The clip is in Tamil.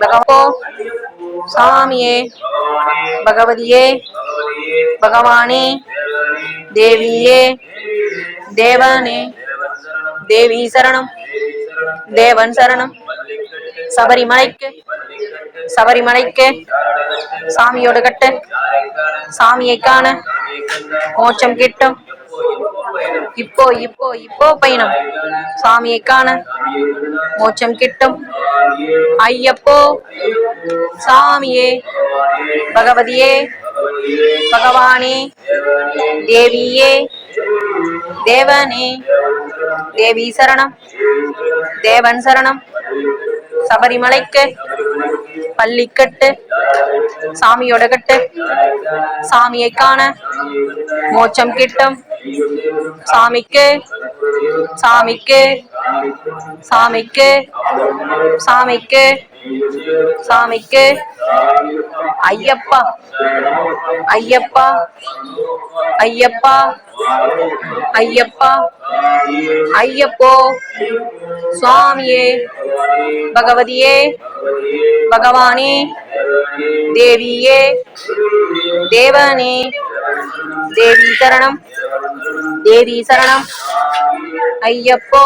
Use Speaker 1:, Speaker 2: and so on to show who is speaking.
Speaker 1: பகவோ சாமியே பகவதியே பகவானே தேவியே தேவனே தேவி சரணம் தேவன் சரணம் சபரிமலைக்கு சபரிமலைக்கு சாமியோடு கட்டு சாமியை காண மோட்சம் கிட்டும் இப்போ இப்போ இப்போ பயணம் சாமியை காண மோட்சம் கிட்டும். ஐயப்போ சாமியே பகவதியே பகவானே தேவியே தேவனே தேவி சரணம் தேவன் சரணம். சபரிமலைக்கு பள்ளிக்கட்டு சாமியோட கட்டு சாமியை காண மோட்சம் கிட்டும். சாமிக்கு சாமிக்கு சாமிக்கு சாமிக்கு சாமிக்கு. ஐயப்பா ஐயப்பா ஐயப்பா ஐயப்பா. ஐயப்போ சுவாமியே பகவதியே பகவானே தேவியே தேவனே தேவி சரணம் தேவி சரணம். ஐயப்போ